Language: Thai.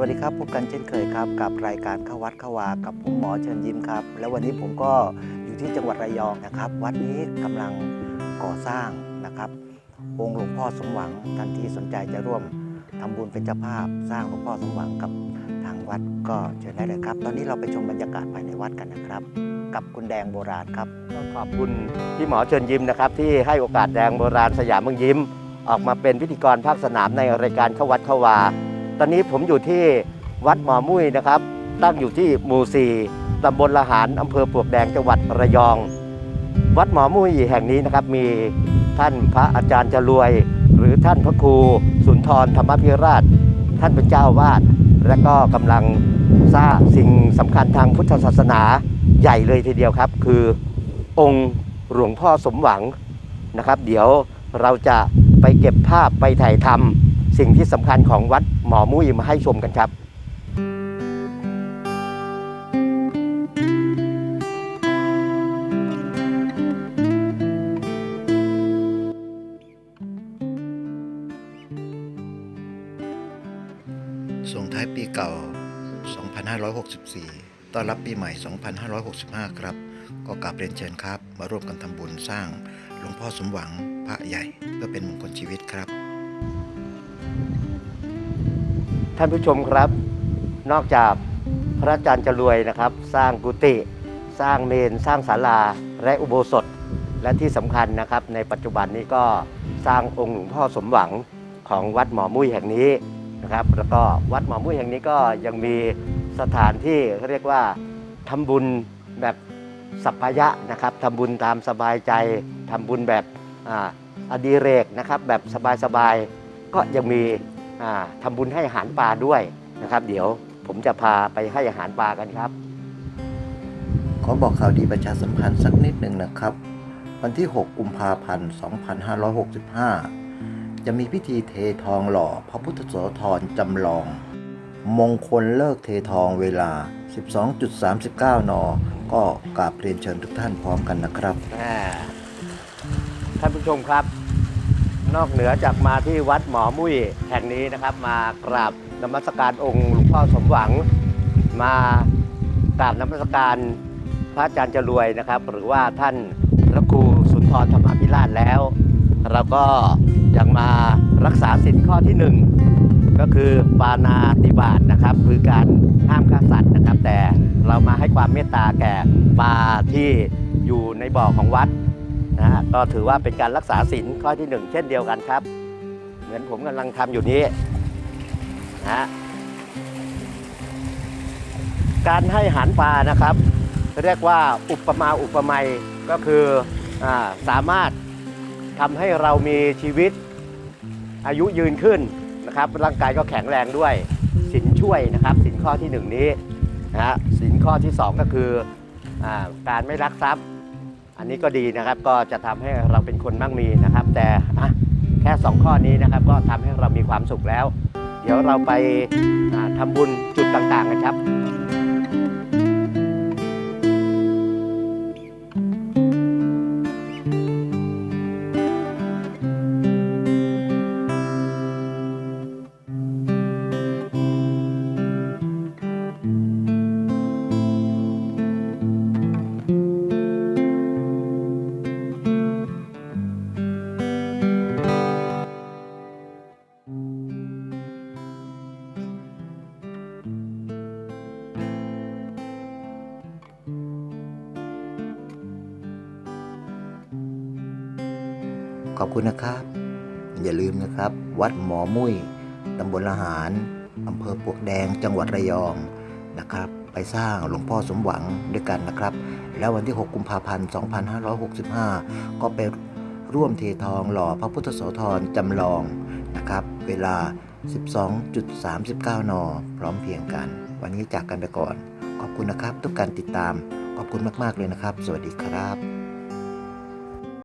วัสดีครับพบกันเช่นเคยครับ กับรายการข้าวัดข้าวากับผมหมอเชิญยิ้มครับ แล้ววันนี้ผมก็อยู่ที่จังหวัดระยองนะครับ วัดนี้กำลังก่อสร้างนะครับองค์หลวงพ่อสมหวังท่านที่สนใจจะร่วมทำบุญเป็นเจ้าภาพ สร้างหลวงพ่อสมหวังกับทางวัดก็เชิญได้เลยครับ ตอนนี้เราไปชมบรรยากาศภายในวัดกันนะครับ กับคุณแดงโบราณครับขอบคุณพี่หมอเชิญยิ้มนะครับที่ให้โอกาสแดงโบราณสยามเมืองยิ้ม ออกมาเป็นพิธีกรภาคสนามในรายการข้าวัดข้าวา ตอนนี้ผมอยู่ที่วัดหมอมุ้ยนะครับ ตั้งอยู่ที่หมู่สี่ตำบลละหารอำเภอปลวกแดงจังหวัดระยอง วัดหมอมุ้ยแห่งนี้นะครับมีท่านพระอาจารย์จรวย หรือท่านพระครูสุนทรธรรมพิราช ท่านเป็นเจ้าวาดและก็กำลังสร้างสิ่งสำคัญทางพุทธศาสนาใหญ่เลยทีเดียวครับ คือองค์หลวงพ่อสมหวังนะครับ เดี๋ยวเราจะไปเก็บภาพไปถ่ายทำ สิ่งที่สำคัญของวัดหมอมุ้ยมาให้ชมกันครับส่งท้ายปีเก่า 2564 ต้อนรับปีใหม่ 2565 ครับ ก็กราบเรียนเชิญครับ มาร่วมกันทำบุญสร้างหลวงพ่อสมหวังพระใหญ่ เพื่อเป็นมงคลชีวิตครับ ท่านผู้ชมครับ นอกจากพระอาจารย์จรวยนะครับ สร้างกุฏิสร้างเมนสร้างศาลาและอุโบสถ และที่สำคัญนะครับ ในปัจจุบันนี้ก็สร้างองค์หลวงพ่อสมหวังของวัดหมอมุ้ยแห่งนี้นะครับ แล้วก็วัดหมอมุ้ยแห่งนี้ก็ยังมีสถานที่เรียกว่าทำบุญแบบสัพพยะนะครับทำบุญตามสบายใจทำบุญแบบออดิเรกนะครับ แบบสบายๆก็ยังมี อ่าทำบุญให้อาหารปลาด้วยนะครับ เดี๋ยวผมจะพาไปให้อาหารปลากันครับ ขอบอกข่าวดีประชาสัมพันธ์สักนิดหนึ่งนะครับ วันที่ 6 กุมภาพันธ์ 2565 จะมีพิธีเททองหล่อพระพุทธโสธรจำลอง มงคลเลิกเททองเวลา 12.39 น ก็กราบเรียนเชิญทุกท่านพร้อมกันนะครับอ่าท่านผู้ชมครับ นอกเหนือจากมาที่วัดหมอมุ้ยแห่งนี้นะครับ มากราบนมัสการองค์หลวงพ่อสมหวัง มากราบนมัสการพระอาจารย์จรวยนะครับ หรือว่าท่านพระครูสุนทรธรรมพิราชแล้ว เราก็ยังมารักษาสินข้อที่หนึ่งก็คือปานาติบาตนะครับ คือการห้ามฆ่าสัตว์นะครับ แต่เรามาให้ความเมตตาแก่ปลาที่อยู่ในบ่อของวัด นะฮะก็ถือว่าเป็นการรักษาศีลข้อที่หนึ่งเช่นเดียวกันครับ เหมือนผมกำลังทำอยู่นี้นะฮะการให้อาหารปลานะครับ เรียกว่าอุปมาอุปไมยก็คืออสามารถทำให้เรามีชีวิตอายุยืนขึ้นนะครับ ร่างกายก็แข็งแรงด้วยสินช่วยนะครับ สินข้อที่หนึ่งนี้นะฮะสินข้อที่สองก็คืออการไม่รักทรัพย์ อันนี้ก็ดีนะครับก็จะทำให้เราเป็นคนมั่งมีนะครับ แต่แค่สองข้อนี้นะครับก็ทำให้เรามีความสุขแล้ว เดี๋ยวเราไปทำทำบุญจุดต่างๆกันครับ ขอบคุณนะครับ อย่าลืมนะครับ วัดหมอมุ้ยตำบลละหารอำเภอปลวกแดงจังหวัดระยองนะครับ ไปสร้างหลวงพ่อสมหวังด้วยกันนะครับ แล้ววันที่ 6 กุมภาพันธ์ 2565 ก็ไปร่วมเททองหล่อพระพุทธโสธรจำลองนะครับ เวลา 12.39 น พร้อมเพียงกัน วันนี้จากกันไปก่อน ขอบคุณนะครับ ทุกการติดตาม ขอบคุณมาก ๆ เลยนะครับ สวัสดีครับ